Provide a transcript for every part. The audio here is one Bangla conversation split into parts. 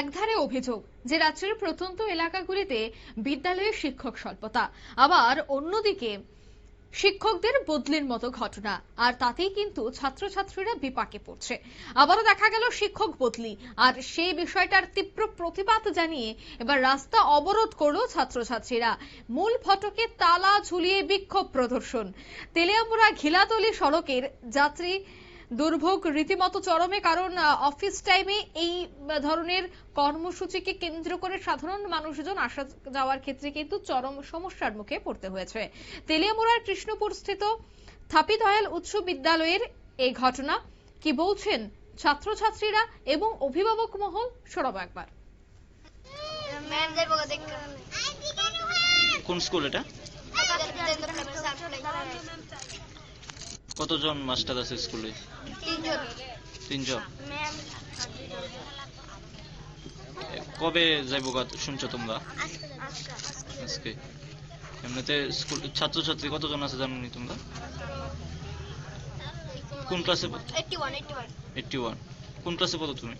একধারে অভিযোগ যে রাজ্যের প্রত্যন্ত এলাকাগুলিতে বিদ্যালয়ের শিক্ষক স্বল্পতা। আবার অন্যদিকে শিক্ষকদের বদলির মতো ঘটনা, আর তাতেই কিন্তু ছাত্রছাত্রীরা বিপাকে পড়ছে। আবারও দেখা গেল শিক্ষক বদলি, আর সেই বিষয়টার তীব্র প্রতিবাদ জানিয়ে এবার রাস্তা অবরোধ করল ছাত্রছাত্রীরা। মূল ফটকে তালা ঝুলিয়ে বিক্ষোভ প্রদর্শন। তেলিয়ামুড়া ঘিলাতলি সড়কের যাত্রী দুর্ভোগ রীতিমতো চরমে কারণ অফিস টাইমে এই ধরনের কর্মসূচিকে কেন্দ্র করে সাধারণ মানুষজন আসা যাওয়ার ক্ষেত্রে কিন্তু চরম সমস্যার মুখে পড়তে হয়েছে তেলিয়ামুড়ার কৃষ্ণপুর স্থিত থাপি দয়াল উচ্চ বিদ্যালয়ের এই ঘটনা কি বলছেন ছাত্রছাত্রীরা এবং অভিভাবক মহল শোনাবো একবার কোন স্কুল এটা কতজন মাস্টার আছে স্কুলে? তিনজন। এ, কবে যাইব শুনছো তোমরা? আজকে। এমনিতে স্কুল ছাত্রছাত্রী কতজন আছে জানো নি তোমরা? কোন ক্লাসে? এইটটি ওয়ান কোন ক্লাসে পড়ো তুমি?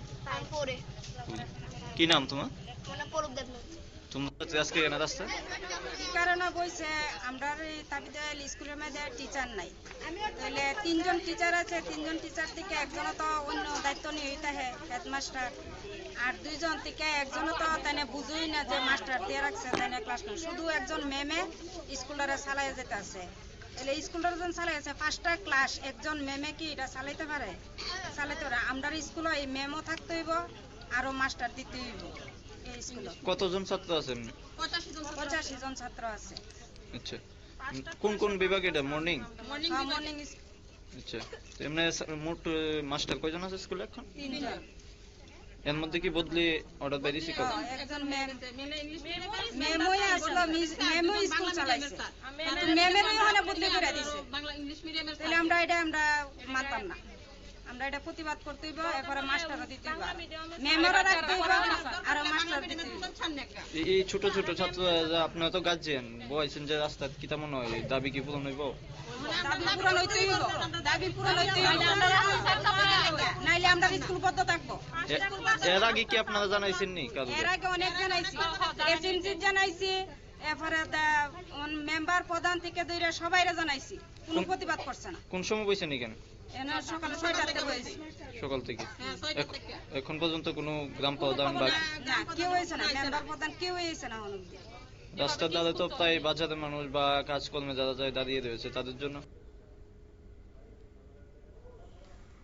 কি নাম তোমার? শুধু একজন ম্যামে স্কুলটারে চালাই যেতে আছে। স্কুলটার যখন চালাই আছে, পাঁচটা ক্লাস একজন ম্যামে কি এটা চালাইতে পারে? চালাইতে পারে। আমরা স্কুলে এই থাকতে হইব আরও মাস্টার দিতে হইব। কতজন ছাত্র আছে এমনি পঁচাশি জন ছাত্র আছে। আচ্ছা। কোন কোন বিভাগ এটা? মর্নিং? মর্নিং আচ্ছা। এমনি মোট মাস্টার কয়জন আছে স্কুলে এখন? তিনজন। এর মধ্যে কি বদলি অর্ডার বেরিয়েছি কত একজন ম্যাম ম্যামই আসলো ম্যামই স্কুল চালাইছে। কিন্তু ম্যামেরই ওখানে বদলি করে দিছে। তাহলে আমরা এটা আমরা মানতাম না। আমরা এটা প্রতিবাদ করতে হইব এরপরে মাস্টারও দিতে হইব ম্যামেরও রাখতে আর এই- এই ছোট ছোট ছাত্র আপনারা তো গার্জিয়ান বয়সেন যে রাস্তা কি তেমন হয় দাবি কি পূরণ হইব? এর আগে কি আপনারা জানাইছেন নি এর আগে অনেক জানাইছি। এজেন্সি জানাইছি এরপরে মেম্বার প্রধান থেকে দইরা সবাইরে জানাইছি। কোনো প্রতিবাদ করছে না। কোন সময় বইছেন এখানে? সকালে থেকে? এখন পর্যন্ত কোনো গ্রাম প্রধান বা না কেউ হয়েছে না মেম্বার প্রধান কেউ হয়েছে না অনেক রাস্তার তো প্রায় বাজারের মানুষ বা কাজকর্মে যারা যায় দাঁড়িয়ে রয়েছে তাদের জন্য।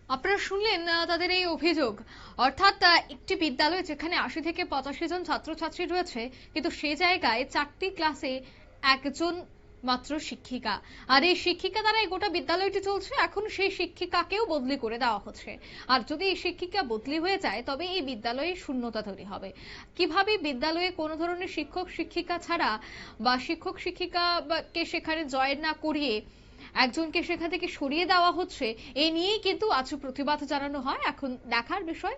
আপনারা শুনলেন তাদের এই অভিযোগ। অর্থাৎ একটি বিদ্যালয় যেখানে আশি থেকে পঁচাশি জন ছাত্রছাত্রী রয়েছে কিন্তু সে জায়গায় চারটি ক্লাসে একজন মাত্র শিক্ষিকা। আর এই শিক্ষিকা দ্বারা গোটা বিদ্যালয়টি চলছে, এখন সেই শিক্ষিকাকেও বদলি করে দেওয়া হচ্ছে। আর যদি এই শিক্ষিকা বদলি হয়ে যায়, তবে এই বিদ্যালয়ে শূন্যতা তৈরি হবে। কীভাবে বিদ্যালয়ে কোনো ধরনের শিক্ষক শিক্ষিকা ছাড়া বা শিক্ষক শিক্ষিকা কে সেখানে জয়েন না করিয়ে একজনকে সেখান থেকে সরিয়ে দেওয়া হচ্ছে এই নিয়েই কিন্তু আজ প্রতিবাদ জানানো হয়। এখন দেখার বিষয়,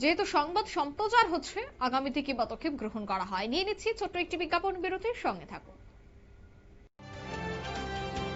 যেহেতু সংবাদ সম্প্রচার হচ্ছে, আগামীতে কি পদক্ষেপ গ্রহণ করা হয়? নিয়ে নিচ্ছি ছোট্ট একটি বিজ্ঞাপন বিরতির সঙ্গে থাকুন।